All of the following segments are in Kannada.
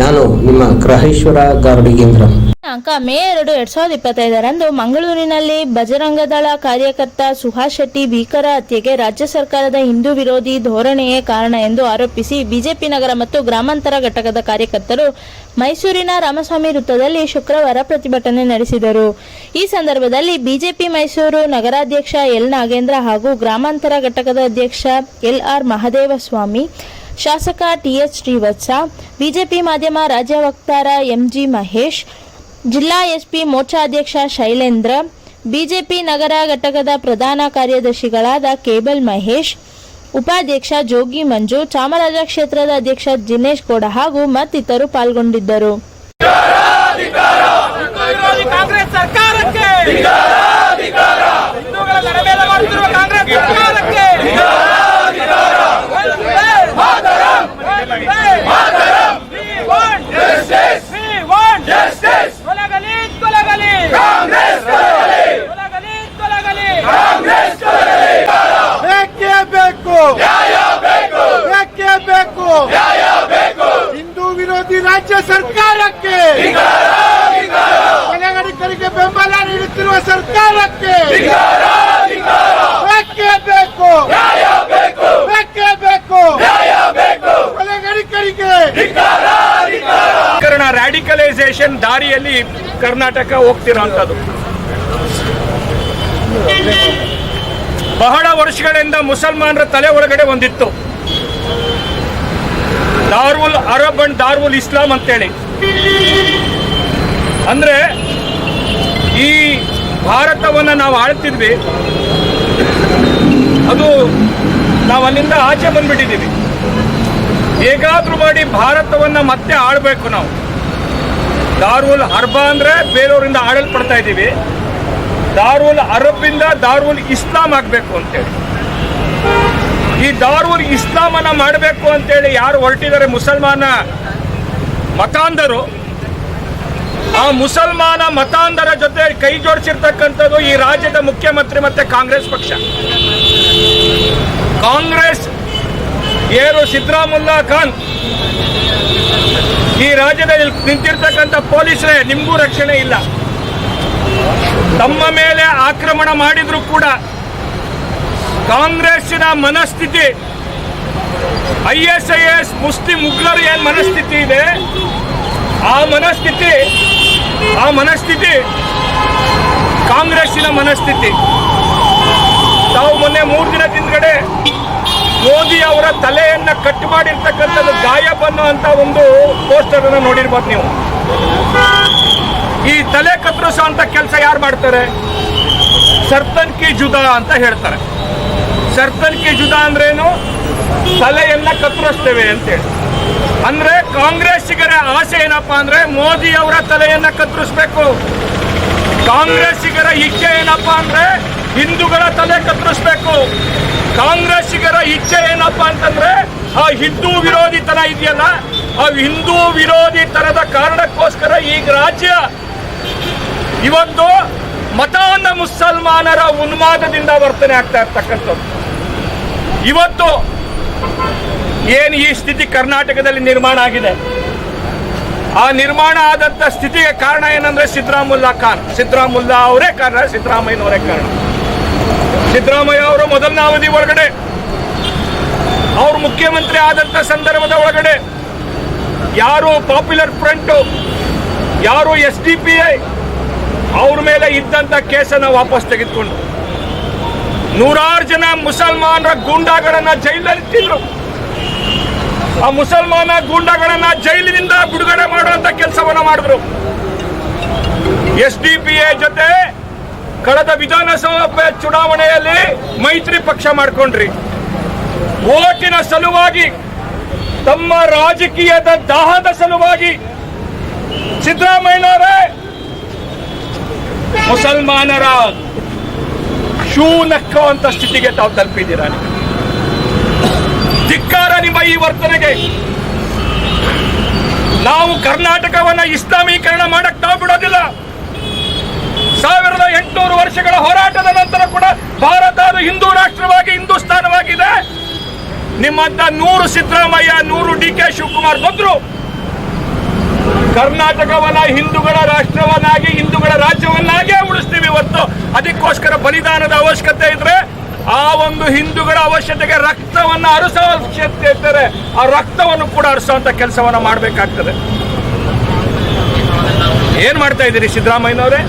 ನಾನು ನಿಮ್ಮ ಗ್ರಹೇಶ್ವರ ಗಾರ್ಡಿಗೇಂದ್ರ ದಿನಾಂಕ ಮೇ ಎರಡು ಎರಡ್ ಸಾವಿರದ ಇಪ್ಪತ್ತೈದರಂದು ಮಂಗಳೂರಿನಲ್ಲಿ ಬಜರಂಗದಳ ಕಾರ್ಯಕರ್ತ ಸುಹಾಸ್ ಶೆಟ್ಟಿ ಭೀಕರ ಹತ್ಯೆಗೆ ರಾಜ್ಯ ಸರ್ಕಾರದ ಹಿಂದೂ ವಿರೋಧಿ ಧೋರಣೆಯೇ ಕಾರಣ ಎಂದು ಆರೋಪಿಸಿ ಬಿಜೆಪಿ ನಗರ ಮತ್ತು ಗ್ರಾಮಾಂತರ ಘಟಕದ ಕಾರ್ಯಕರ್ತರು ಮೈಸೂರಿನ ರಾಮಸ್ವಾಮಿ ವೃತ್ತದಲ್ಲಿ ಶುಕ್ರವಾರ ಪ್ರತಿಭಟನೆ ನಡೆಸಿದರು. ಈ ಸಂದರ್ಭದಲ್ಲಿ ಬಿಜೆಪಿ ಮೈಸೂರು ನಗರಾಧ್ಯಕ್ಷ ಎಲ್ ನಾಗೇಂದ್ರ ಹಾಗೂ ಗ್ರಾಮಾಂತರ ಘಟಕದ ಅಧ್ಯಕ್ಷ ಎಲ್ ಆರ್ ಮಹದೇವಸ್ವಾಮಿ ಶಾಸಕ ಟಿಎಚ್ ಶ್ರೀವತ್ಸ, ಬಿಜೆಪಿ ಮಾಧ್ಯಮ ರಾಜ್ಯ ವಕ್ತಾರ ಎಂಜಿ ಮಹೇಶ್, ಜಿಲ್ಲಾ ಎಸ್ಪಿ ಮೋರ್ಚಾಧ್ಯಕ್ಷ ಶೈಲೇಂದ್ರ, ಬಿಜೆಪಿ ನಗರ ಘಟಕದ ಪ್ರಧಾನ ಕಾರ್ಯದರ್ಶಿಗಳಾದ ಕೇಬಲ್ ಮಹೇಶ್, ಉಪಾಧ್ಯಕ್ಷ ಜೋಗಿ ಮಂಜು, ಚಾಮರಾಜ ಕ್ಷೇತ್ರದ ಅಧ್ಯಕ್ಷ ದಿನೇಶ್ ಗೌಡ ಹಾಗೂ ಮತ್ತಿತರರು ಪಾಲ್ಗೊಂಡಿದ್ದರು. ಕಾಂಗ್ರೆಸ್ ಸರ್ಕಾರಕ್ಕೆ. ನಡೆ ಮೇಲೆ ಮಾಡುತ್ತಿರುವ ಕಾಂಗ್ರೆಸ್ ಸರ್ಕಾರಕ್ಕೆ ತೊಲಗಲಿ ತೊಲಗಲಿ ಕಾಂಗ್ರೆಸ್ ತೊಲಗಲಿ ಬೇಕು ಬೇಕೇ ಬೇಕು ಹಿಂದೂ ವಿರೋಧಿ ರಾಜ್ಯ ಸರ್ಕಾರಕ್ಕೆ ಕೊನೆಗಡಿಕರಿಗೆ ಬೆಂಬಲ ನೀಡುತ್ತಿರುವ ಸರ್ಕಾರಕ್ಕೆ ಬೇಕೇ ಬೇಕು ಬೇಕೇ ಬೇಕು ಕೊನೆಗಡಿಕರಿಗೆ ಕರ್ಣ ರ್ಯಾಡಿಕಲೈಸೇಷನ್ ದಾರಿಯಲ್ಲಿ ಕರ್ನಾಟಕ ಹೋಗ್ತಿರೋ ಅಂಥದ್ದು ಬಹಳ ವರ್ಷಗಳಿಂದ ಮುಸಲ್ಮಾನರ ತಲೆ ಒಳಗಡೆ ಒಂದಿತ್ತು. ದಾರ್ವುಲ್ ಅರಬ್ ಅಂಡ್ ದಾರ್ವುಲ್ ಇಸ್ಲಾಂ ಅಂತೇಳಿ. ಅಂದ್ರೆ ಈ ಭಾರತವನ್ನು ನಾವು ಆಳ್ತಿದ್ವಿ. ಅದು ನಾವು ಅಲ್ಲಿಂದ ಆಚೆ ಬಂದ್ಬಿಟ್ಟಿದ್ದೀವಿ. ಹೇಗಾದ್ರೂ ಮಾಡಿ ಭಾರತವನ್ನು ಮತ್ತೆ ಆಳ್ಬೇಕು ನಾವು. ದಾರುಲ್ ಅರ್ಬ ಅಂದ್ರೆ ಬೇರೆಯವರಿಂದ ಆಡಲ್ಪಡ್ತಾ ಇದ್ದೀವಿ. ದಾರುಲ್ ಅರಬ್ಬಿಂದ ದಾರುಲ್ ಇಸ್ಲಾಂ ಆಗಬೇಕು ಅಂತೇಳಿ. ಈ ದಾರುಲ್ ಇಸ್ಲಾಮನ್ನ ಮಾಡಬೇಕು ಅಂತೇಳಿ ಯಾರು ಹೊರಟಿದ್ದಾರೆ ಮುಸಲ್ಮಾನ ಮತಾಂಧರು, ಆ ಮುಸಲ್ಮಾನ ಮತಾಂಧರ ಜೊತೆ ಕೈ ಜೋಡಿಸಿರ್ತಕ್ಕಂಥದ್ದು ಈ ರಾಜ್ಯದ ಮುಖ್ಯಮಂತ್ರಿ ಮತ್ತೆ ಕಾಂಗ್ರೆಸ್ ಪಕ್ಷ. ಕಾಂಗ್ರೆಸ್ ಏನು ಸಿದ್ದರಾಮುಲ್ಲಾ ಖಾನ್. ಈ ರಾಜ್ಯದಲ್ಲಿ ನಿಂತಿರ್ತಕ್ಕಂಥ ಪೊಲೀಸರೇ, ನಿಮಗೂ ರಕ್ಷಣೆ ಇಲ್ಲ. ತಮ್ಮ ಮೇಲೆ ಆಕ್ರಮಣ ಮಾಡಿದ್ರು ಕೂಡ ಕಾಂಗ್ರೆಸ್ಸಿನ ಮನಸ್ಥಿತಿ, ಐ ಎಸ್ ಐ ಎಸ್ ಮುಸ್ಲಿಂ ಉಗ್ರರು ಏನ್ ಮನಸ್ಥಿತಿ ಇದೆ, ಆ ಮನಸ್ಥಿತಿ ಆ ಮನಸ್ಥಿತಿ ಕಾಂಗ್ರೆಸ್ಸಿನ ಮನಸ್ಥಿತಿ. ತಾವು ಮೊನ್ನೆ ಮೂರು ದಿನ ಹಿಂದ್ಗಡೆ ಮೋದಿ ಅವರ ತಲೆಯನ್ನ ಕಟ್ ಮಾಡಿರ್ತಕ್ಕಂಥದ್ದು ಗಾಯ ಅನ್ನುವಂತ ಒಂದು ಪೋಸ್ಟರ್ ಅನ್ನ ನೋಡಿರ್ಬೋದು ನೀವು. ಈ ತಲೆ ಕತ್ತರಿಸೋ ಅಂತ ಕೆಲಸ ಯಾರು ಮಾಡ್ತಾರೆ? ಸರ್ತನ್ ಕಿ ಜುದಾ ಅಂತ ಹೇಳ್ತಾರೆ. ಸರ್ತನ್ ಕಿ ಜುದಾ ಅಂದ್ರೇನು? ತಲೆಯನ್ನ ಕತ್ತರಿಸ್ತೇವೆ ಅಂತೇಳಿ ಅಂದ್ರೆ ಕಾಂಗ್ರೆಸ್ಸಿಗರ ಆಸೆ ಏನಪ್ಪಾ ಅಂದ್ರೆ ಮೋದಿ ಅವರ ತಲೆಯನ್ನ ಕತ್ತರಿಸ್ಬೇಕು. ಕಾಂಗ್ರೆಸ್ಸಿಗರ ಇಚ್ಛೆ ಏನಪ್ಪಾ ಅಂದ್ರೆ ಹಿಂದೂಗಳ ತಲೆ ಕತ್ತರಿಸ್ಬೇಕು. ಕಾಂಗ್ರೆಸ್ಸಿಗರ ಇಚ್ಛೆ ಏನಪ್ಪ ಅಂತಂದ್ರೆ, ಆ ಹಿಂದೂ ವಿರೋಧಿತನ ಇದೆಯಲ್ಲ, ಆ ಹಿಂದೂ ವಿರೋಧಿ ತರದ ಕಾರಣಕ್ಕೋಸ್ಕರ ಈಗ ರಾಜ್ಯ ಇವತ್ತು ಮತಾಂಧ ಮುಸಲ್ಮಾನರ ಉನ್ಮಾದದಿಂದ ವರ್ತನೆ ಆಗ್ತಾ ಇರ್ತಕ್ಕಂಥದ್ದು. ಇವತ್ತು ಏನು ಈ ಸ್ಥಿತಿ ಕರ್ನಾಟಕದಲ್ಲಿ ನಿರ್ಮಾಣ ಆಗಿದೆ? ಆ ನಿರ್ಮಾಣ ಆದಂತ ಸ್ಥಿತಿಗೆ ಕಾರಣ ಏನಂದ್ರೆ ಸಿದ್ದರಾಮುಲ್ಲಾ ಖಾನ್. ಸಿದ್ದರಾಮುಲ್ಲಾ ಅವರೇ ಕಾರಣ, ಸಿದ್ದರಾಮಯ್ಯನವರೇ ಕಾರಣ. ಸಿದ್ದರಾಮಯ್ಯ ಅವರು ಮೊದಲನೇ ಅವಧಿ ಒಳಗಡೆ, ಅವರು ಮುಖ್ಯಮಂತ್ರಿ ಆದಂತ ಸಂದರ್ಭದ ಒಳಗಡೆ ಯಾರು ಪಾಪ್ಯುಲರ್ ಫ್ರಂಟ್, ಯಾರು ಎಸ್ ಡಿ ಪಿ ಐ ಅವ್ರ ಮೇಲೆ ಇದ್ದಂತ ಕೇಸನ್ನ ವಾಪಸ್ ತೆಗೆದುಕೊಂಡು ನೂರಾರು ಜನ ಮುಸಲ್ಮಾನರ ಗೂಂಡಾಗಳನ್ನ ಜೈಲಲ್ಲಿಟ್ಟಿದ್ರು ಆ ಮುಸಲ್ಮಾನ ಗೂಂಡಾಗಳನ್ನ ಜೈಲಿನಿಂದ ಬಿಡುಗಡೆ ಮಾಡುವಂತ ಕೆಲಸವನ್ನ ಮಾಡಿದ್ರು. ಎಸ್ ಡಿ ಪಿ ಐ ಜೊತೆ ಕಳೆದ ವಿಧಾನಸಭೆ ಚುನಾವಣೆಯಲ್ಲಿ ಮೈತ್ರಿ ಪಕ್ಷ ಮಾಡ್ಕೊಂಡ್ರಿ. ಓಟಿನ ಸಲುವಾಗಿ, ತಮ್ಮ ರಾಜಕೀಯದ ದಾಹದ ಸಲುವಾಗಿ ಸಿದ್ದರಾಮಯ್ಯನವರೇ ಮುಸಲ್ಮಾನರ ಶೂ ನಕ್ಕುವಂತ ಸ್ಥಿತಿಗೆ ತಾವು ತಲುಪಿದ್ದೀರಾ ಧಿಕ್ಕಾರ ನಿಮ್ಮ ಈ ವರ್ತನೆಗೆ. ನಾವು ಕರ್ನಾಟಕವನ್ನ ಇಸ್ಲಾಮೀಕರಣ ಮಾಡಕ್ ತಾವು ಬಿಡೋದಿಲ್ಲ. ಸಾವಿರದ ಎಂಟುನೂರು ವರ್ಷಗಳ ಹೋರಾಟದ ನಂತರ ಕೂಡ ಭಾರತ ಅದು ಹಿಂದೂ ರಾಷ್ಟ್ರವಾಗಿ ಹಿಂದೂಸ್ತಾನವಾಗಿದೆ ನಿಮ್ಮಂತ ನೂರು ಸಿದ್ದರಾಮಯ್ಯ, ನೂರು ಡಿ ಕೆ ಶಿವಕುಮಾರ್ ಬಂದ್ರು. ಕರ್ನಾಟಕವನ್ನ ಹಿಂದೂಗಳ ರಾಷ್ಟ್ರವನ್ನಾಗಿ, ಹಿಂದೂಗಳ ರಾಜ್ಯವನ್ನಾಗೇ ಉಳಿಸ್ತೀವಿ ಇವತ್ತು. ಅದಕ್ಕೋಸ್ಕರ ಬಲಿದಾನದ ಅವಶ್ಯಕತೆ ಇದ್ರೆ ಆ ಒಂದು ಹಿಂದೂಗಳ ಅವಶ್ಯಕತೆಗೆ ರಕ್ತವನ್ನ ಅರಸೋ ಅವಶ್ಯಕತೆ ಇದ್ದರೆ ಆ ರಕ್ತವನ್ನು ಕೂಡ ಅರಸುವಂತ ಕೆಲಸವನ್ನ ಮಾಡಬೇಕಾಗ್ತದೆ. ಏನ್ ಮಾಡ್ತಾ ಇದ್ದೀರಿ ಸಿದ್ದರಾಮಯ್ಯನವರೇ?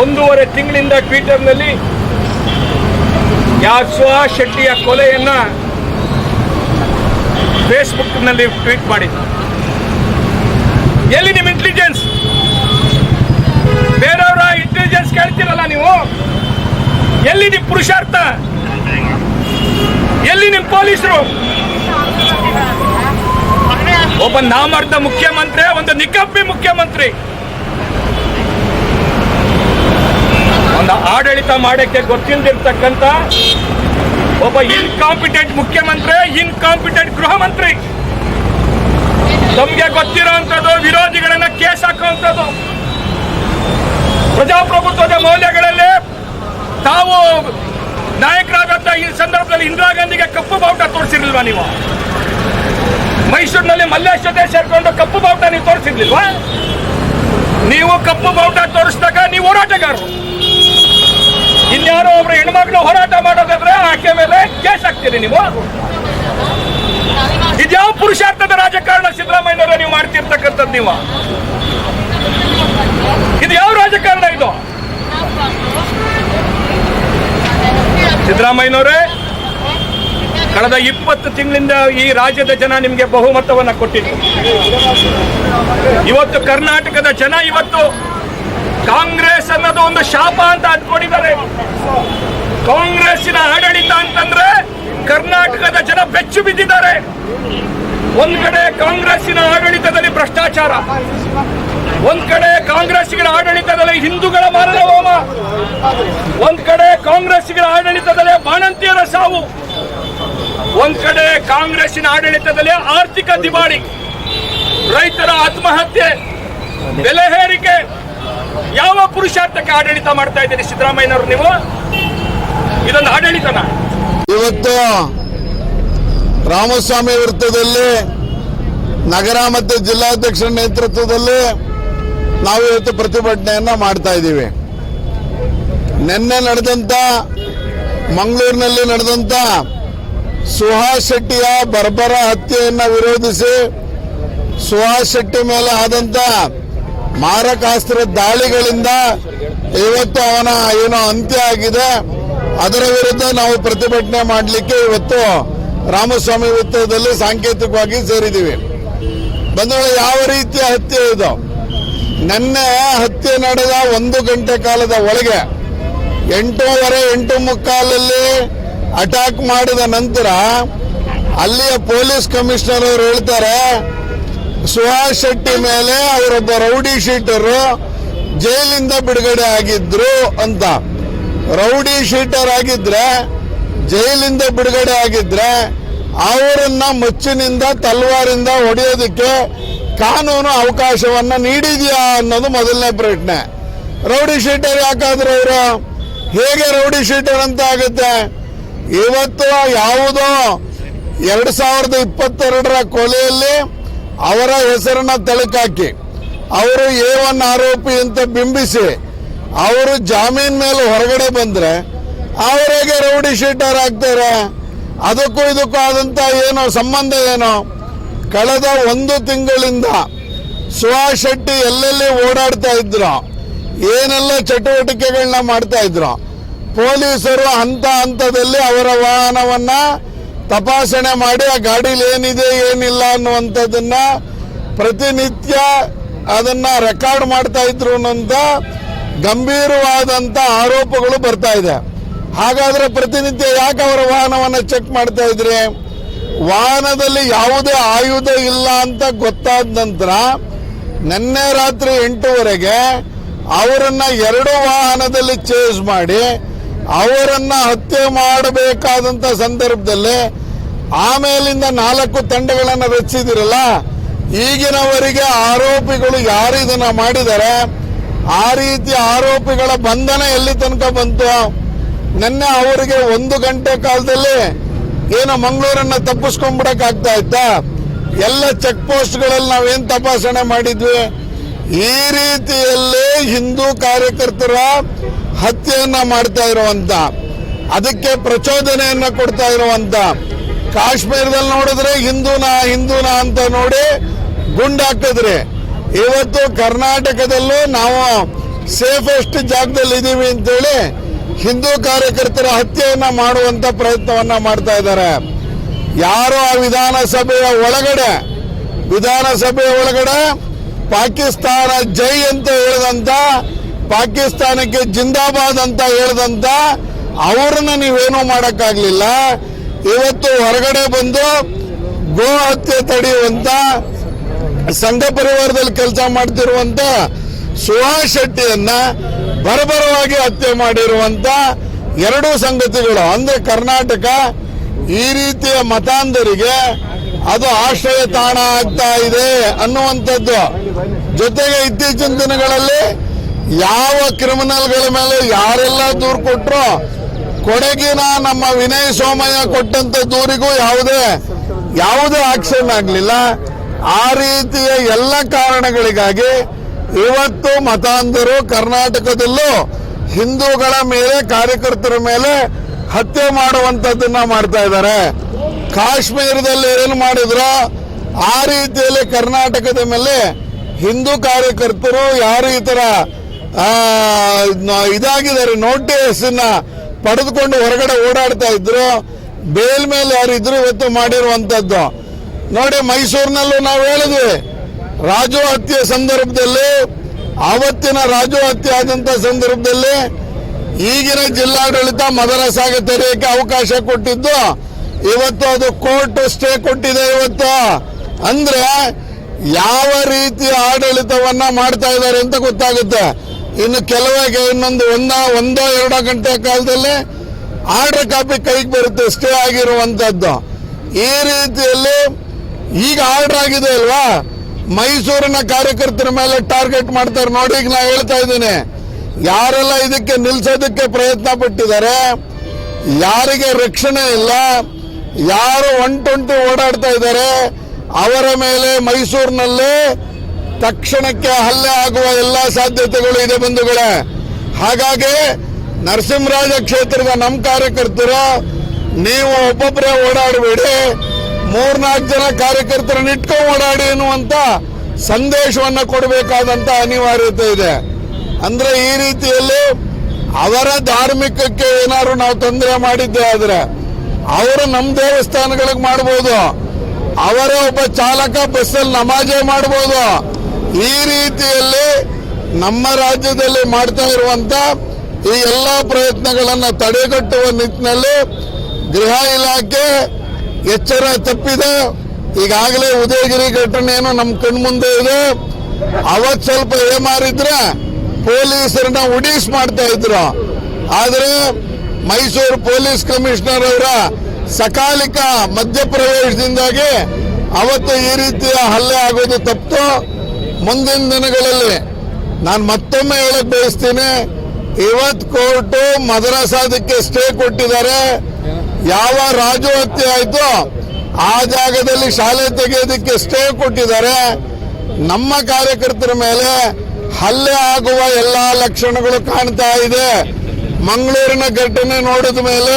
ಒಂದೂವರೆ ತಿಂಗಳಿಂದ ಟ್ವಿಟರ್ನಲ್ಲಿ ಯಾರ್ ಸುಹಾಸ್ ಶೆಟ್ಟಿಯ ಕೊಲೆಯನ್ನ ಫೇಸ್ಬುಕ್ನಲ್ಲಿ ಟ್ವೀಟ್ ಮಾಡಿ ಎಲ್ಲಿ ನಿಮ್ಮ ಇಂಟೆಲಿಜೆನ್ಸ್ ಬೇರೆಯವರ ಇಂಟೆಲಿಜೆನ್ಸ್ ಕೇಳ್ತೀರಲ್ಲ ನೀವು? ಎಲ್ಲಿ ನಿಮ್ಮ ಪುರುಷಾರ್ಥ? ಎಲ್ಲಿ ನಿಮ್ಮ ಪೊಲೀಸರು? ಒಬ್ಬ ನಾಮರ್ಧ ಮುಖ್ಯಮಂತ್ರಿ, ಒಂದು ನಿಕಪ್ಪಿ ಮುಖ್ಯಮಂತ್ರಿ. ಒಂದು ಆಡಳಿತ ಮಾಡಕ್ಕೆ ಗೊತ್ತಿಲ್ಲದಿರ್ತಕ್ಕಂಥ ಒಬ್ಬ ಇನ್ಕಾಂಪಿಟೆಂಟ್ ಮುಖ್ಯಮಂತ್ರಿ ಇನ್ಕಾಂಪಿಟೆಂಟ್ ಗೃಹ ಮಂತ್ರಿ. ತಮ್ಗೆ ಗೊತ್ತಿರೋಂಥದ್ದು, ವಿರೋಧಿಗಳನ್ನ ಕೇಸ್ ಹಾಕುವಂಥದ್ದು. ಪ್ರಜಾಪ್ರಭುತ್ವದ ಮೌಲ್ಯಗಳಲ್ಲಿ ತಾವು ನಾಯಕರಾದಂಥ ಈ ಸಂದರ್ಭದಲ್ಲಿ ಇಂದಿರಾ ಗಾಂಧಿಗೆ ಕಪ್ಪು ಬಾವುಟ ತೋರಿಸಿರ್ಲಿಲ್ವಾ ನೀವು? ಮೈಸೂರಿನಲ್ಲಿ ಮಲ್ಲೇಶ್ ಜೊತೆ ಸೇರ್ಕೊಂಡು ಕಪ್ಪು ಬಾವುಟ ನೀವು ತೋರಿಸಿರ್ಲಿಲ್ವಾ? ನೀವು ಕಪ್ಪು ಬಾವುಟ ತೋರಿಸಿದಾಗ ನೀವು ಹೋರಾಟಗಾರರು. ಇನ್ಯಾರೋ ಒಬ್ರು ಹೆಣ್ಮಕ್ಳು ಹೋರಾಟ ಮಾಡೋದಾದ್ರೆ ಆಕೆ ಮೇಲೆ ಕೇಸ್ ಹಾಕ್ತೀರಿ ನೀವು? ಇದ್ಯಾವ ಪುರುಷಾರ್ಥದ ರಾಜಕಾರಣ ಸಿದ್ದರಾಮಯ್ಯನವರೇ ನೀವು ಮಾಡ್ತಿರ್ತಕ್ಕಂಥದ್ದು ನೀವು? ಇದು ಯಾವ ರಾಜಕಾರಣ ಇದು? ಸಿದ್ದರಾಮಯ್ಯನವರೇ, ಕಳೆದ ಇಪ್ಪತ್ತು ತಿಂಗಳಿಂದ ಈ ರಾಜ್ಯದ ಜನ ನಿಮಗೆ ಬಹುಮತವನ್ನ ಕೊಟ್ಟಿದ್ರು ಇವತ್ತು ಕರ್ನಾಟಕದ ಜನ ಇವತ್ತು ಕಾಂಗ್ರೆಸ್ ಅನ್ನೋದು ಒಂದು ಶಾಪ ಅಂತ ಅಂದ್ಕೊಂಡಿದ್ದಾರೆ. ಕಾಂಗ್ರೆಸ್ಸಿನ ಆಡಳಿತ ಅಂತಂದ್ರೆ ಕರ್ನಾಟಕದ ಜನ ಬೆಚ್ಚು ಬಿದ್ದಿದ್ದಾರೆ. ಒಂದ್ ಕಡೆ ಕಾಂಗ್ರೆಸ್ಸಿನ ಆಡಳಿತದಲ್ಲಿ ಭ್ರಷ್ಟಾಚಾರ, ಒಂದ್ ಕಡೆ ಕಾಂಗ್ರೆಸ್ಸಿನ ಆಡಳಿತದಲ್ಲಿ ಹಿಂದೂಗಳ ಮಾರಣ ಹೋಮ ಒಂದ್ ಕಡೆ ಕಾಂಗ್ರೆಸ್ಸಿನ ಆಡಳಿತದಲ್ಲಿ ಬಾಣಂತಿಯರ ಸಾವು, ಒಂದ್ ಕಡೆ ಕಾಂಗ್ರೆಸ್ಸಿನ ಆಡಳಿತದಲ್ಲಿ ಆರ್ಥಿಕ ದಿವಾಳಿ, ರೈತರ ಆತ್ಮಹತ್ಯೆ, ಬೆಲೆ ಏರಿಕೆ ಯಾವ ಪುರುಷಾರ್ಥಕ್ಕೆ ಆಡಳಿತ ಮಾಡ್ತಾ ಇದ್ದೀರಿ ಸಿದ್ದರಾಮಯ್ಯನವರು ನೀವು? ಇದೊಂದು ಆಡಳಿತನ. ಇವತ್ತು ರಾಮಸ್ವಾಮಿ ವೃತ್ತದಲ್ಲಿ ನಗರ ಮತ್ತು ಜಿಲ್ಲಾಧ್ಯಕ್ಷರ ನೇತೃತ್ವದಲ್ಲಿ ನಾವು ಇವತ್ತು ಪ್ರತಿಭಟನೆಯನ್ನ ಮಾಡ್ತಾ ಇದ್ದೀವಿ. ನಿನ್ನೆ ನಡೆದಂತ ಮಂಗಳೂರಿನಲ್ಲಿ ನಡೆದಂತ ಸುಹಾಸ್ ಶೆಟ್ಟಿಯ ಬರ್ಬರ ಹತ್ಯೆಯನ್ನ ವಿರೋಧಿಸಿ ಸುಹಾಸ್ ಶೆಟ್ಟಿ ಮೇಲೆ ಆದಂತ ಮಾರಕಾಸ್ತ್ರ ದಾಳಿಗಳಿಂದ ಇವತ್ತು ಅವನ ಏನೋ ಅಂತ್ಯ ಆಗಿದೆ. ಅದರ ವಿರುದ್ಧ ನಾವು ಪ್ರತಿಭಟನೆ ಮಾಡಲಿಕ್ಕೆ ಇವತ್ತು ರಾಮಸ್ವಾಮಿ ವೃತ್ತದಲ್ಲಿ ಸಾಂಕೇತಿಕವಾಗಿ ಸೇರಿದ್ದೀವಿ. ಬಂಧುಗಳು, ಯಾವ ರೀತಿಯ ಹತ್ಯೆ ಇದು? ನಿನ್ನೆ ಹತ್ಯೆ ನಡೆದ ಒಂದು ಗಂಟೆ ಕಾಲದ ಒಳಗೆ ಎಂಟೂವರೆ, ಎಂಟು ಮುಕ್ಕಾಲಲ್ಲಿ ಅಟ್ಯಾಕ್ ಮಾಡಿದ ನಂತರ ಅಲ್ಲಿಯ ಪೊಲೀಸ್ ಕಮಿಷನರ್ ಅವರು ಹೇಳ್ತಾರೆ ಸುಹಾಸ್ ಶೆಟ್ಟಿ ಮೇಲೆ ಅವರೊಬ್ಬ ರೌಡಿ ಶೀಟರು ಜೈಲಿಂದ ಬಿಡುಗಡೆ ಆಗಿದ್ರು ಅಂತ. ರೌಡಿ ಶೀಟರ್ ಆಗಿದ್ರೆ, ಜೈಲಿಂದ ಬಿಡುಗಡೆ ಆಗಿದ್ರೆ, ಅವರನ್ನ ಮುಚ್ಚಿನಿಂದ, ತಲ್ವಾರಿಂದ ಹೊಡೆಯೋದಕ್ಕೆ ಕಾನೂನು ಅವಕಾಶವನ್ನ ನೀಡಿದ್ಯಾ ಅನ್ನೋದು ಮೊದಲನೇ ಪ್ರಶ್ನೆ. ರೌಡಿ ಶೀಟರ್ ಯಾಕಾದ್ರೆ ಅವರು ಹೇಗೆ ರೌಡಿ ಶೀಟರ್ ಅಂತ ಆಗುತ್ತೆ? ಇವತ್ತು ಯಾವುದೋ ಎರಡ್ ಸಾವಿರದ ಇಪ್ಪತ್ತೆರಡರ ಕೊಲೆಯಲ್ಲಿ ಅವರ ಹೆಸರನ್ನ ತಳಕಾಕಿ ಅವರು ಎ ಒನ್ ಆರೋಪಿ ಅಂತ ಬಿಂಬಿಸಿ ಅವರು ಜಾಮೀನ್ ಮೇಲೆ ಹೊರಗಡೆ ಬಂದ್ರೆ ಅವರಿಗೆ ರೌಡಿ ಶೀಟರ್ ಆಗ್ತಾರೆ. ಅದಕ್ಕೂ ಇದಕ್ಕೂ ಆದಂತ ಏನೋ ಸಂಬಂಧ ಏನೋ? ಕಳೆದ ಒಂದು ತಿಂಗಳಿಂದ ಸುಹಾಸ್ ಶೆಟ್ಟಿ ಎಲ್ಲೆಲ್ಲಿ ಓಡಾಡ್ತಾ ಇದ್ರು, ಏನೆಲ್ಲ ಚಟುವಟಿಕೆಗಳನ್ನ ಮಾಡ್ತಾ ಇದ್ರು, ಪೊಲೀಸರು ಹಂತ ಹಂತದಲ್ಲಿ ಅವರ ವಾಹನವನ್ನ ತಪಾಸಣೆ ಮಾಡಿ ಆ ಗಾಡೀಲಿ ಏನಿದೆ, ಏನಿಲ್ಲ ಅನ್ನುವಂಥದ್ದನ್ನ ಪ್ರತಿನಿತ್ಯ ಅದನ್ನ ರೆಕಾರ್ಡ್ ಮಾಡ್ತಾ ಇದ್ರು ಅನ್ನೋಂಥ ಗಂಭೀರವಾದಂತ ಆರೋಪಗಳು ಬರ್ತಾ ಇದೆ. ಹಾಗಾದ್ರೆ ಪ್ರತಿನಿತ್ಯ ಯಾಕೆ ಅವರ ವಾಹನವನ್ನ ಚೆಕ್ ಮಾಡ್ತಾ ಇದ್ರಿ? ವಾಹನದಲ್ಲಿ ಯಾವುದೇ ಆಯುಧ ಇಲ್ಲ ಅಂತ ಗೊತ್ತಾದ ನಂತರ ನಿನ್ನೆ ರಾತ್ರಿ ಎಂಟೂವರೆಗೆ ಅವರನ್ನ ಎರಡು ವಾಹನದಲ್ಲಿ ಚೇಸ್ ಮಾಡಿ ಅವರನ್ನ ಹತ್ಯೆ ಮಾಡಬೇಕಾದಂತ ಸಂದರ್ಭದಲ್ಲಿ ಆಮೇಲಿಂದ ನಾಲ್ಕು ತಂಡಗಳನ್ನು ರಚಿಸಿದಿರಲ್ಲ, ಈಗಿನವರಿಗೆ ಆರೋಪಿಗಳು ಯಾರು ಇದನ್ನ ಮಾಡಿದರೆ ಆ ರೀತಿ ಆರೋಪಿಗಳ ಬಂಧನ ಎಲ್ಲಿ ತನಕ ಬಂತು? ನಿನ್ನೆ ಅವರಿಗೆ ಒಂದು ಗಂಟೆ ಕಾಲದಲ್ಲಿ ಏನು ಮಂಗಳೂರನ್ನ ತಪ್ಪಿಸ್ಕೊಂಡ್ಬಿಡಕ್ ಆಗ್ತಾ ಇತ್ತಾ? ಎಲ್ಲ ಚೆಕ್ ಪೋಸ್ಟ್ಗಳಲ್ಲಿ ನಾವೇನ್ ತಪಾಸಣೆ ಮಾಡಿದ್ವಿ? ಈ ರೀತಿಯಲ್ಲಿ ಹಿಂದೂ ಕಾರ್ಯಕರ್ತರ ಹತ್ಯೆಯನ್ನ ಮಾಡ್ತಾ ಇರುವಂತ, ಅದಕ್ಕೆ ಪ್ರಚೋದನೆಯನ್ನ ಕೊಡ್ತಾ ಇರುವಂತ ಕಾಶ್ಮೀರದಲ್ಲಿ ನೋಡಿದ್ರೆ ಹಿಂದೂನಾ ಹಿಂದೂನಾ ಅಂತ ನೋಡಿ ಗುಂಡಾಕಿದ್ರೆ ಇವತ್ತು ಕರ್ನಾಟಕದಲ್ಲೂ ನಾವು ಸೇಫೆಸ್ಟ್ ಜಾಗದಲ್ಲಿ ಇದ್ದೀವಿ ಅಂತೇಳಿ ಹಿಂದೂ ಕಾರ್ಯಕರ್ತರ ಹತ್ಯೆಯನ್ನ ಮಾಡುವಂತ ಪ್ರಯತ್ನವನ್ನ ಮಾಡ್ತಾ ಇದ್ದಾರೆ. ಯಾರು ಆ ವಿಧಾನಸಭೆಯ ಒಳಗಡೆ ವಿಧಾನಸಭೆಯ ಒಳಗಡೆ ಪಾಕಿಸ್ತಾನ ಜೈ ಅಂತ ಹೇಳಿದಂತ, ಪಾಕಿಸ್ತಾನಕ್ಕೆ ಜಿಂದಾಬಾದ್ ಅಂತ ಹೇಳಿದಂತ, ಅವ್ರನ್ನ ನೀವೇನು ಮಾಡಕ್ಕಾಗ್ಲಿಲ್ಲ. ಇವತ್ತು ಹೊರಗಡೆ ಬಂದು ಗೋ ಹತ್ಯೆ ತಡೆಯುವಂತ ಸಂಘ ಪರಿವಾರದಲ್ಲಿ ಕೆಲಸ ಮಾಡ್ತಿರುವಂತ ಸುಹಾಸ್ ಶೆಟ್ಟಿಯನ್ನ ಬರಬರವಾಗಿ ಹತ್ಯೆ ಮಾಡಿರುವಂತ ಎರಡು ಸಂಗತಿಗಳು. ಅಂದ್ರೆ ಕರ್ನಾಟಕ ಈ ರೀತಿಯ ಮತಾಂಧರಿಗೆ ಅದು ಆಶ್ರಯ ತಾಣ ಆಗ್ತಾ ಇದೆ ಅನ್ನುವಂಥದ್ದು. ಜೊತೆಗೆ ಇತ್ತೀಚಿನ ದಿನಗಳಲ್ಲಿ ಯಾವ ಕ್ರಿಮಿನಲ್ಗಳ ಮೇಲೆ ಯಾರೆಲ್ಲ ದೂರು ಕೊಟ್ಟರು ಕೊಡಗಿನ ನಮ್ಮ ವಿನಯ್ ಸೋಮಯ್ಯ ಕೊಟ್ಟಂತ ದೂರಿಗೂ ಯಾವುದೇ ಯಾವುದೇ ಆಕ್ಷನ್ ಆಗಲಿಲ್ಲ. ಆ ರೀತಿಯ ಎಲ್ಲ ಕಾರಣಗಳಿಗಾಗಿ ಇವತ್ತು ಮತಾಂಧರು ಕರ್ನಾಟಕದಲ್ಲೂ ಹಿಂದೂಗಳ ಮೇಲೆ, ಕಾರ್ಯಕರ್ತರ ಮೇಲೆ ಹತ್ಯೆ ಮಾಡುವಂತದ್ದನ್ನ ಮಾಡ್ತಾ ಇದ್ದಾರೆ. ಕಾಶ್ಮೀರದಲ್ಲಿ ಏನು ಮಾಡಿದ್ರು, ಆ ರೀತಿಯಲ್ಲಿ ಕರ್ನಾಟಕದ ಮೇಲೆ ಹಿಂದೂ ಕಾರ್ಯಕರ್ತರು ಯಾರು ಈ ನ- ಇದಾಗಿದ್ದಾರೆ ನೋಟಿಸ್ ಪಡೆದುಕೊಂಡು ಹೊರಗಡೆ ಓಡಾಡ್ತಾ ಇದ್ರು. ಬೇಲ್ ಮೇಲೆ ಯಾರಿದ್ರು ಇವತ್ತು ಮಾಡಿರುವಂತದ್ದು ನೋಡಿ, ಮೈಸೂರಿನಲ್ಲೂ ನಾವು ಹೇಳಿದ್ವಿ, ರಾಜು ಹತ್ಯೆ ಸಂದರ್ಭದಲ್ಲಿ, ಆವತ್ತಿನ ರಾಜು ಹತ್ಯೆ ಆದಂತ ಸಂದರ್ಭದಲ್ಲಿ ಈಗಿನ ಜಿಲ್ಲಾಡಳಿತ ಮದರಸಾಗೆ ತೆರೆಯಕ್ಕೆ ಅವಕಾಶ ಕೊಟ್ಟಿದ್ದು. ಇವತ್ತು ಅದು ಕೋರ್ಟ್ ಸ್ಟೇ ಕೊಟ್ಟಿದೆ ಇವತ್ತು. ಅಂದ್ರೆ ಯಾವ ರೀತಿಯ ಆಡಳಿತವನ್ನ ಮಾಡ್ತಾ ಇದ್ದಾರೆ ಅಂತ ಗೊತ್ತಾಗುತ್ತೆ. ಇನ್ನು ಕೆಲವಾಗಿ ಇನ್ನೊಂದು ಒಂದ, ಒಂದೋ ಎರಡೋ ಗಂಟೆ ಕಾಲದಲ್ಲಿ ಆರ್ಡರ್ ಕಾಪಿ ಕೈಗೆ ಬರುತ್ತೆ ಸ್ಟೇ ಆಗಿರುವಂತದ್ದು ಈ ರೀತಿಯಲ್ಲಿ ಈಗ ಆರ್ಡರ್ ಆಗಿದೆ ಅಲ್ವಾ? ಮೈಸೂರಿನ ಕಾರ್ಯಕರ್ತರ ಮೇಲೆ ಟಾರ್ಗೆಟ್ ಮಾಡ್ತಾರೆ. ನೋಡಿ, ಈಗ ನಾ ಹೇಳ್ತಾ ಇದ್ದೀನಿ. ಯಾರೆಲ್ಲ ಇದಕ್ಕೆ ನಿಲ್ಸೋದಕ್ಕೆ ಪ್ರಯತ್ನ ಪಟ್ಟಿದ್ದಾರೆ, ಯಾರಿಗೆ ರಕ್ಷಣೆ ಇಲ್ಲ, ಯಾರು ಒನ್ ಟ್ವೆಂಟಿ ಓಡಾಡ್ತಾ ಇದ್ದಾರೆ, ಅವರ ಮೇಲೆ ಮೈಸೂರಿನಲ್ಲಿ ತಕ್ಷಣಕ್ಕೆ ಹಲ್ಲೆ ಆಗುವ ಎಲ್ಲ ಸಾಧ್ಯತೆಗಳು ಇದೆ ಬಂಧುಗಳೇ. ಹಾಗಾಗಿ ನರಸಿಂಹರಾಜ ಕ್ಷೇತ್ರದ ನಮ್ಮ ಕಾರ್ಯಕರ್ತರು, ನೀವು ಒಬ್ಬೊಬ್ಬರೇ ಓಡಾಡಬೇಡಿ, ಮೂರ್ನಾಲ್ಕು ಜನ ಕಾರ್ಯಕರ್ತರನ್ನ ಇಟ್ಕೊಂಡು ಓಡಾಡಿ ಎನ್ನುವಂತ ಸಂದೇಶವನ್ನ ಕೊಡಬೇಕಾದಂತ ಅನಿವಾರ್ಯತೆ ಇದೆ. ಅಂದ್ರೆ ಈ ರೀತಿಯಲ್ಲಿ ಅವರ ಧಾರ್ಮಿಕಕ್ಕೆ ಏನಾದ್ರು ನಾವು ತೊಂದರೆ ಮಾಡಿದ್ದೆ ಆದ್ರೆ ಅವರು ನಮ್ಮ ದೇವಸ್ಥಾನಗಳಿಗೆ ಮಾಡಬಹುದು ಅವರ ಒಬ್ಬ ಚಾಲಕ, ಬಸ್ಸಲ್ಲಿ ನಮಾಜೇ ಮಾಡಬಹುದು ಈ ರೀತಿಯಲ್ಲಿ ನಮ್ಮ ರಾಜ್ಯದಲ್ಲಿ ಮಾಡ್ತಾ ಇರುವಂತ ಈ ಎಲ್ಲ ಪ್ರಯತ್ನಗಳನ್ನು ತಡೆಗಟ್ಟುವ ನಿಟ್ಟಿನಲ್ಲಿ ಗೃಹ ಇಲಾಖೆ ಎಚ್ಚರ ತಪ್ಪಿದೆ. ಈಗಾಗಲೇ ಉದಯಗಿರಿ ಘಟನೆಯನ್ನು ನಮ್ಮ ಕಣ್ಮುಂದೆ ಇದೆ. ಅವತ್ ಸ್ವಲ್ಪ ಏಮಾರಿದ್ರೆ ಪೊಲೀಸರನ್ನ ಉಡೀಸ್ ಮಾಡ್ತಾ ಇದ್ರು. ಆದ್ರೆ ಮೈಸೂರು ಪೊಲೀಸ್ ಕಮಿಷನರ್ ಅವರ ಸಕಾಲಿಕ ಮಧ್ಯಪ್ರವೇಶದಿಂದಾಗಿ ಅವತ್ತು ಈ ರೀತಿಯ ಹಲ್ಲೆ ಆಗೋದು ತಪ್ಪು. ಮುಂದಿನ ದಿನಗಳಲ್ಲಿ ನಾನು ಮತ್ತೊಮ್ಮೆ ಹೇಳಕ್ ಬಯಸ್ತೀನಿ, ಇವತ್ ಕೋರ್ಟ್ ಮದರಸಾದಕ್ಕೆ ಸ್ಟೇ ಕೊಟ್ಟಿದ್ದಾರೆ. ಯಾವ ರಾಜು ಹತ್ಯೆ ಆಯ್ತು ಆ ಜಾಗದಲ್ಲಿ ಶಾಲೆ ತೆಗೆಯೋದಕ್ಕೆ ಸ್ಟೇ ಕೊಟ್ಟಿದ್ದಾರೆ. ನಮ್ಮ ಕಾರ್ಯಕರ್ತರ ಮೇಲೆ ಹಲ್ಲೆ ಆಗುವ ಎಲ್ಲಾ ಲಕ್ಷಣಗಳು ಕಾಣ್ತಾ ಇದೆ. ಮಂಗಳೂರಿನ ಘಟನೆ ನೋಡಿದ ಮೇಲೆ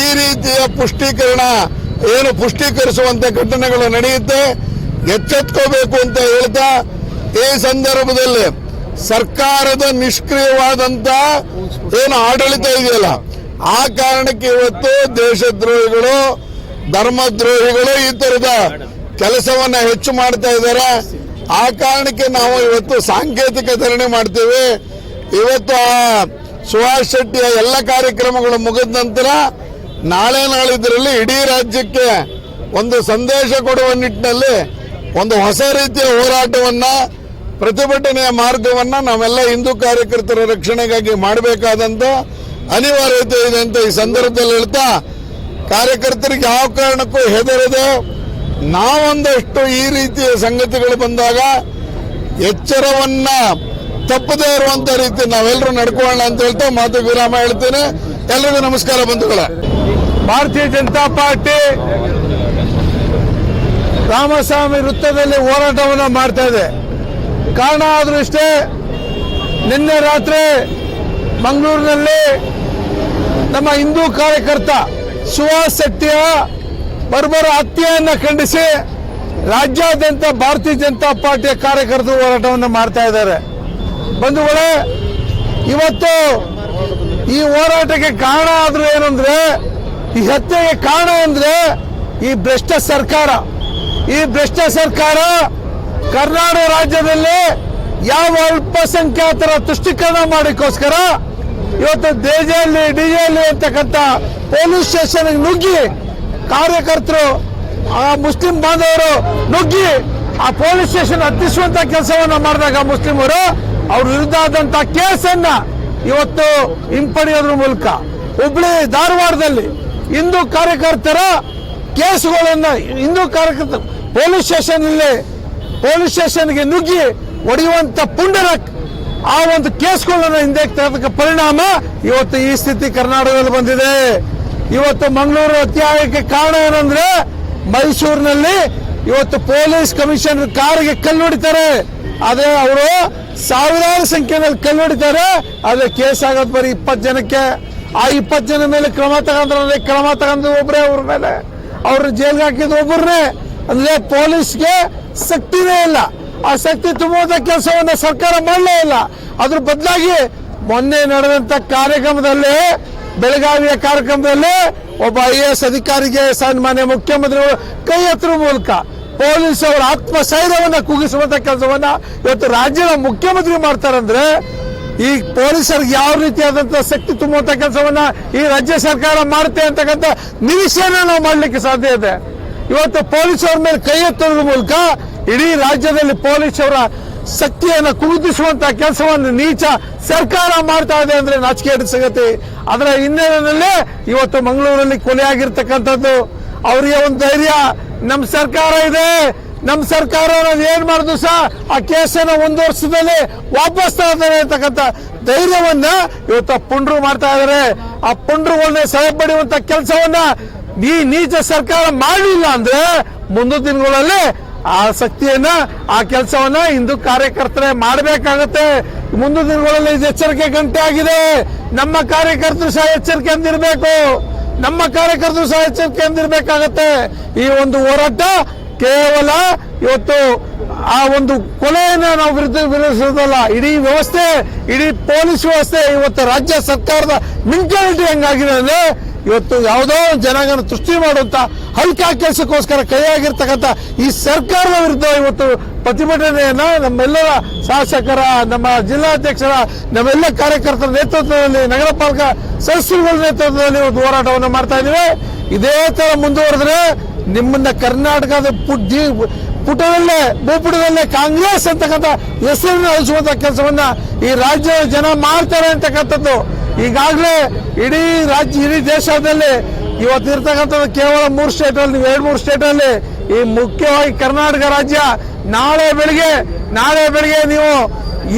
ಈ ರೀತಿಯ ಪುಷ್ಟೀಕರಣ, ಏನು ಪುಷ್ಟೀಕರಿಸುವಂತ ಘಟನೆಗಳು ನಡೆಯುತ್ತೆ. ಎಚ್ಚೆತ್ಕೋಬೇಕು ಅಂತ ಹೇಳ್ತಾ ಈ ಸಂದರ್ಭದಲ್ಲಿ ಸರ್ಕಾರದ ನಿಷ್ಕ್ರಿಯವಾದಂತ ಏನು ಆಡಳಿತ ಇದೆಯಲ್ಲ, ಆ ಕಾರಣಕ್ಕೆ ಇವತ್ತು ದೇಶದ್ರೋಹಿಗಳು, ಧರ್ಮದ್ರೋಹಿಗಳು ಈ ತರದ ಕೆಲಸವನ್ನ ಹೆಚ್ಚು ಮಾಡ್ತಾ ಇದ್ದಾರೆ. ಆ ಕಾರಣಕ್ಕೆ ನಾವು ಇವತ್ತು ಸಾಂಕೇತಿಕ ಧರಣಿ ಮಾಡ್ತೇವೆ. ಇವತ್ತು ಆ ಸುಭಾಷ್ ಶೆಟ್ಟಿಯ ಎಲ್ಲ ಕಾರ್ಯಕ್ರಮಗಳು ಮುಗಿದ ನಂತರ ನಾಳೆ ನಾಳಿದ್ರಲ್ಲಿ ಇಡೀ ರಾಜ್ಯಕ್ಕೆ ಒಂದು ಸಂದೇಶ ಕೊಡುವ ನಿಟ್ಟಿನಲ್ಲಿ ಒಂದು ಹೊಸ ರೀತಿಯ ಹೋರಾಟವನ್ನ ಪ್ರತಿಭಟನೆಯ ಮಾರ್ಗವನ್ನ ನಾವೆಲ್ಲ ಹಿಂದೂ ಕಾರ್ಯಕರ್ತರ ರಕ್ಷಣೆಗಾಗಿ ಮಾಡಬೇಕಾದಂತ ಅನಿವಾರ್ಯತೆ ಇದೆ ಅಂತ ಈ ಸಂದರ್ಭದಲ್ಲಿ ಹೇಳ್ತಾ, ಕಾರ್ಯಕರ್ತರಿಗೆ ಯಾವ ಕಾರಣಕ್ಕೂ ಹೆದರದೆ ನಾವೊಂದಷ್ಟು ಈ ರೀತಿಯ ಸಂಗತಿಗಳು ಬಂದಾಗ ಎಚ್ಚರವನ್ನ ತಪ್ಪದೇ ಇರುವಂತ ರೀತಿ ನಾವೆಲ್ಲರೂ ನಡ್ಕೊಳ್ಳೋಣ ಅಂತ ಹೇಳ್ತಾ ಮಾತು ವಿರಾಮ ಹೇಳ್ತೇನೆ. ಎಲ್ಲರಿಗೂ ನಮಸ್ಕಾರ ಬಂಧುಗಳ. ಭಾರತೀಯ ಜನತಾ ಪಾರ್ಟಿ ರಾಮಸ್ವಾಮಿ ವೃತ್ತದಲ್ಲಿ ಹೋರಾಟವನ್ನು ಮಾಡ್ತಾ ಇದೆ. ಕಾರಣ ಆದರೂ ಇಷ್ಟೇ, ನಿನ್ನೆ ರಾತ್ರಿ ಮಂಗಳೂರಿನಲ್ಲಿ ನಮ್ಮ ಹಿಂದೂ ಕಾರ್ಯಕರ್ತ ಸುಹಾಸ್ ಶೆಟ್ಟಿಯ ಬರ್ಬರ ಹತ್ಯೆಯನ್ನು ಖಂಡಿಸಿ ರಾಜ್ಯಾದ್ಯಂತ ಭಾರತೀಯ ಜನತಾ ಪಾರ್ಟಿಯ ಕಾರ್ಯಕರ್ತರು ಹೋರಾಟವನ್ನು ಮಾಡ್ತಾ ಇದ್ದಾರೆ. ಬಂಧುಗಳೇ, ಇವತ್ತು ಈ ಹೋರಾಟಕ್ಕೆ ಕಾರಣ ಆದರೂ ಏನಂದ್ರೆ, ಈ ಹತ್ಯೆಗೆ ಕಾರಣ ಅಂದ್ರೆ ಈ ಭ್ರಷ್ಟ ಸರ್ಕಾರ. ಈ ಭ್ರಷ್ಟ ಸರ್ಕಾರ ಕರ್ನಾಟಕ ರಾಜ್ಯದಲ್ಲಿ ಯಾವ ಅಲ್ಪಸಂಖ್ಯಾತರ ತುಷ್ಟೀಕರಣ ಮಾಡಿಕೋಸ್ಕರ ಇವತ್ತು ದೇಜಲ್ಲಿ ಡಿಜೆಯಲ್ಲಿ ಅಂತಕ್ಕಂಥ ಪೊಲೀಸ್ ಸ್ಟೇಷನ್ ನುಗ್ಗಿ ಕಾರ್ಯಕರ್ತರು, ಆ ಮುಸ್ಲಿಂ ಬಾಂಧವರು ನುಗ್ಗಿ ಆ ಪೊಲೀಸ್ ಸ್ಟೇಷನ್ ಹತ್ತಿಸುವಂತ ಕೆಲಸವನ್ನ ಮಾಡಿದಾಗ ಮುಸ್ಲಿಮರು ಅವ್ರ ವಿರುದ್ಧ ಆದಂತ ಕೇಸನ್ನ ಇವತ್ತು ಹಿಂಪಡೆಯೋದ್ರ ಮೂಲಕ. ಹುಬ್ಳಿ, ಧಾರವಾಡದಲ್ಲಿ ಹಿಂದೂ ಕಾರ್ಯಕರ್ತರ ಕೇಸ್ಗಳನ್ನ ಹಿಂದೂ ಕಾರ್ಯಕರ್ತ ಪೊಲೀಸ್ ಸ್ಟೇಷನ್ ಪೊಲೀಸ್ ಸ್ಟೇಷನ್ಗೆ ನುಗ್ಗಿ ಒಡೆಯುವಂತ ಪುಂಡರ ಆ ಒಂದು ಕೇಸ್ಗಳನ್ನು ಹಿಂದೆ ಪರಿಣಾಮ ಇವತ್ತು ಈ ಸ್ಥಿತಿ ಕರ್ನಾಟಕದಲ್ಲಿ ಬಂದಿದೆ. ಇವತ್ತು ಮಂಗಳೂರು ಅತ್ಯಾಯಕ್ಕೆ ಕಾರಣ ಏನಂದ್ರೆ ಮೈಸೂರಿನಲ್ಲಿ ಇವತ್ತು ಪೊಲೀಸ್ ಕಮಿಷನರ್ ಕಾರಿಗೆ ಕಲ್ಲು ಹೊಡಿತಾರೆ. ಅದೇ ಅವರು ಸಾವಿರಾರು ಸಂಖ್ಯೆಯಲ್ಲಿ ಕಲ್ಲು ಹೊಡಿತಾರೆ. ಅದೇ ಕೇಸ್ ಆಗೋದು ಬರೀ ಇಪ್ಪತ್ತು ಜನಕ್ಕೆ. ಆ ಇಪ್ಪತ್ತು ಜನ ಮೇಲೆ ಕ್ರಮ ತಗೊಂಡ್ರೆ ಕ್ರಮ ತಗೊಂಡು ಒಬ್ಬರೇ ಅವ್ರ ಮೇಲೆ. ಅವ್ರ ಜೈಲ್ಗೆ ಹಾಕಿದ್ರು ಒಬ್ಬರನ್ನೇ ಅಂದ್ರೆ ಪೊಲೀಸ್ಗೆ ಶಕ್ತಿನೇ ಇಲ್ಲ. ಆ ಶಕ್ತಿ ತುಂಬುವಂತ ಕೆಲಸವನ್ನು ಸರ್ಕಾರ ಮಾಡಲೇ ಇಲ್ಲ. ಅದ್ರ ಬದಲಾಗಿ ಮೊನ್ನೆ ನಡೆದಂತ ಕಾರ್ಯಕ್ರಮದಲ್ಲಿ, ಬೆಳಗಾವಿಯ ಕಾರ್ಯಕ್ರಮದಲ್ಲಿ ಒಬ್ಬ ಐ ಎಸ್ ಅಧಿಕಾರಿಗೆ ಸನ್ಮಾನ್ಯ ಮುಖ್ಯಮಂತ್ರಿಗಳು ಕೈ ಎತ್ತುವ ಮೂಲಕ ಪೊಲೀಸ್ ಅವರ ಆತ್ಮಸೈರ್ಯವನ್ನ ಕುಗ್ಗಿಸುವಂತ ಕೆಲಸವನ್ನ ಇವತ್ತು ರಾಜ್ಯದ ಮುಖ್ಯಮಂತ್ರಿ ಮಾಡ್ತಾರಂದ್ರೆ, ಈ ಪೊಲೀಸರಿಗೆ ಯಾವ ರೀತಿಯಾದಂತ ಶಕ್ತಿ ತುಂಬುವಂತ ಕೆಲಸವನ್ನ ಈ ರಾಜ್ಯ ಸರ್ಕಾರ ಮಾಡುತ್ತೆ ಅಂತಕ್ಕಂಥ ನಿರೀಕ್ಷೆಯನ್ನ ನಾವು ಮಾಡ್ಲಿಕ್ಕೆ ಸಾಧ್ಯ ಇದೆ. ಇವತ್ತು ಪೊಲೀಸರ ಮೇಲೆ ಕೈ ಎತ್ತುವುದರ ಮೂಲಕ ಇಡೀ ರಾಜ್ಯದಲ್ಲಿ ಪೊಲೀಸರ ಶಕ್ತಿಯನ್ನು ಕುಗ್ಗಿಸುವಂತ ಕೆಲಸವನ್ನು ನೀಚ ಸರ್ಕಾರ ಮಾಡ್ತಾ ಇದೆ ಅಂದ್ರೆ ನಾಚಿಕೆ ಸಂಗತಿ. ಅದರ ಹಿನ್ನೆಲೆಯಲ್ಲಿ ಇವತ್ತು ಮಂಗಳೂರಲ್ಲಿ ಕೊಲೆ ಆಗಿರ್ತಕ್ಕಂಥದ್ದು ಅವರಿಗೆ ಒಂದು ಧೈರ್ಯ. ನಮ್ಮ ಸರ್ಕಾರ ಇದೆ. ನಮ್ಮ ಸರ್ಕಾರ ಏನ್ ಮಾಡುದು ಸಹ ಆ ಕೇಸನ್ನ ಒಂದು ವರ್ಷದಲ್ಲಿ ವಾಪಸ್ ತಗೋತಾರೆ ಧೈರ್ಯವನ್ನ ಇವತ್ತು ಪುಂಡ್ರು ಮಾಡ್ತಾ ಇದಾರೆ. ಆ ಪುಂಡ್ರುಗಳನ್ನ ಸಹ ಪಡೆಯುವಂತ ಕೆಲಸವನ್ನ ಈ ನೀಚ ಸರ್ಕಾರ ಮಾಡಲಿಲ್ಲ ಅಂದ್ರೆ ಮುಂದಿನ ದಿನಗಳಲ್ಲಿ ಆ ಶಕ್ತಿಯನ್ನ, ಆ ಕೆಲಸವನ್ನ ಹಿಂದೂ ಕಾರ್ಯಕರ್ತರೇ ಮಾಡಬೇಕಾಗತ್ತೆ. ಮುಂದಿನ ದಿನಗಳಲ್ಲಿ ಇದು ಎಚ್ಚರಿಕೆ ಗಂಟೆ ಆಗಿದೆ. ನಮ್ಮ ಕಾರ್ಯಕರ್ತರು ಸಹ ಎಚ್ಚರಿಕೆಯಿಂದ ಇರಬೇಕು ನಮ್ಮ ಕಾರ್ಯಕರ್ತರು ಸಹ ಎಚ್ಚರಿಕೆ ಅಂದಿರಬೇಕಾಗತ್ತೆ. ಈ ಒಂದು ಹೋರಾಟ ಕೇವಲ ಇವತ್ತು ಆ ಒಂದು ಕೊಲೆಯನ್ನ ನಾವು ವಿರುದ್ಧ ವಿರೋಧಿಸೋದಲ್ಲ, ಇಡೀ ವ್ಯವಸ್ಥೆ, ಇಡೀ ಪೊಲೀಸ್ ವ್ಯವಸ್ಥೆ ಇವತ್ತು ರಾಜ್ಯ ಸರ್ಕಾರದ ಮೆಂಟಾಲಿಟಿ ಹೆಂಗಾಗಿದೆ ಅಂದ್ರೆ ಇವತ್ತು ಯಾವುದೋ ಜನಾಂಗನ ತುಷ್ಟಿ ಮಾಡುವಂತ ಹಲ್ಕಾ ಕೆಲಸಕ್ಕೋಸ್ಕರ ಕೈಯಾಗಿರ್ತಕ್ಕಂಥ ಈ ಸರ್ಕಾರದ ವಿರುದ್ಧ ಇವತ್ತು ಪ್ರತಿಭಟನೆಯನ್ನ ನಮ್ಮೆಲ್ಲರ ಶಾಸಕರ, ನಮ್ಮ ಜಿಲ್ಲಾಧ್ಯಕ್ಷರ, ನಮ್ಮೆಲ್ಲ ಕಾರ್ಯಕರ್ತರ ನೇತೃತ್ವದಲ್ಲಿ, ನಗರ ಪಾಲಕ ಸದಸ್ಯರುಗಳ ನೇತೃತ್ವದಲ್ಲಿ ಒಂದು ಹೋರಾಟವನ್ನು ಮಾಡ್ತಾ ಇದ್ದೀವಿ. ಇದೇ ತರ ಮುಂದುವರೆದ್ರೆ ನಿಮ್ಮನ್ನ ಕರ್ನಾಟಕದ ಪುಟ್ಟಿ ಪುಟದಲ್ಲೇ ಭೂಪುಟದಲ್ಲೇ ಕಾಂಗ್ರೆಸ್ ಅಂತಕ್ಕಂಥ ಹೆಸರನ್ನು ಅಳಿಸುವಂತ ಕೆಲಸವನ್ನ ಈ ರಾಜ್ಯದ ಜನ ಮಾಡ್ತಾರೆ ಅಂತಕ್ಕಂಥದ್ದು. ಈಗಾಗಲೇ ಇಡೀ ರಾಜ್ಯ, ಇಡೀ ದೇಶದಲ್ಲಿ ಇವತ್ತು ಇರ್ತಕ್ಕಂಥದ್ದು ಕೇವಲ ಮೂರು ಸ್ಟೇಟ್ ಅಲ್ಲಿ ನೀವು ಎರಡು ಮೂರು ಸ್ಟೇಟ್ ಅಲ್ಲಿ ಈ ಮುಖ್ಯವಾಗಿ ಕರ್ನಾಟಕ ರಾಜ್ಯ ನಾಳೆ ಬೆಳಿಗ್ಗೆ ನಾಳೆ ಬೆಳಿಗ್ಗೆ ನೀವು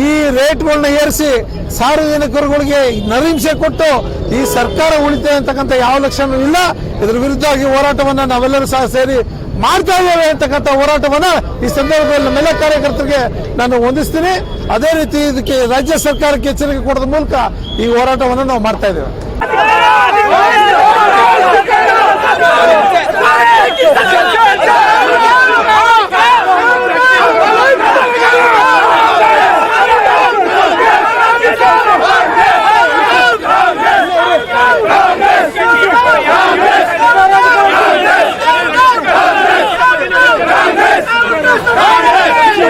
ಈ ರೇಟ್ಗಳನ್ನ ಏರಿಸಿ ಸಾರ್ವಜನಿಕರುಗಳಿಗೆ ನರಿಂಸೆ ಕೊಟ್ಟು ಈ ಸರ್ಕಾರ ಉಳಿತದೆ ಅಂತಕ್ಕಂಥ ಯಾವ ಲಕ್ಷಣ ಇಲ್ಲ. ಇದ್ರ ವಿರುದ್ಧವಾಗಿ ಹೋರಾಟವನ್ನ ನಾವೆಲ್ಲರೂ ಸಹ ಸೇರಿ ಮಾಡ್ತಾ ಇದ್ದೇವೆ ಅಂತಕ್ಕಂಥ ಹೋರಾಟವನ್ನು ಈ ಸಂದರ್ಭದಲ್ಲಿ ನಮ್ಮೆಲ್ಲ ಕಾರ್ಯಕರ್ತರಿಗೆ ನಾನು ಹೊಂದಿಸ್ತೀನಿ ಅದೇ ರೀತಿ ಇದಕ್ಕೆ ರಾಜ್ಯ ಸರ್ಕಾರಕ್ಕೆ ಎಚ್ಚರಿಕೆ ಕೊಡೋದ್ರ ಮೂಲಕ ಈ ಹೋರಾಟವನ್ನು ನಾವು ಮಾಡ್ತಾ ಇದ್ದೇವೆ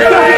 Let's.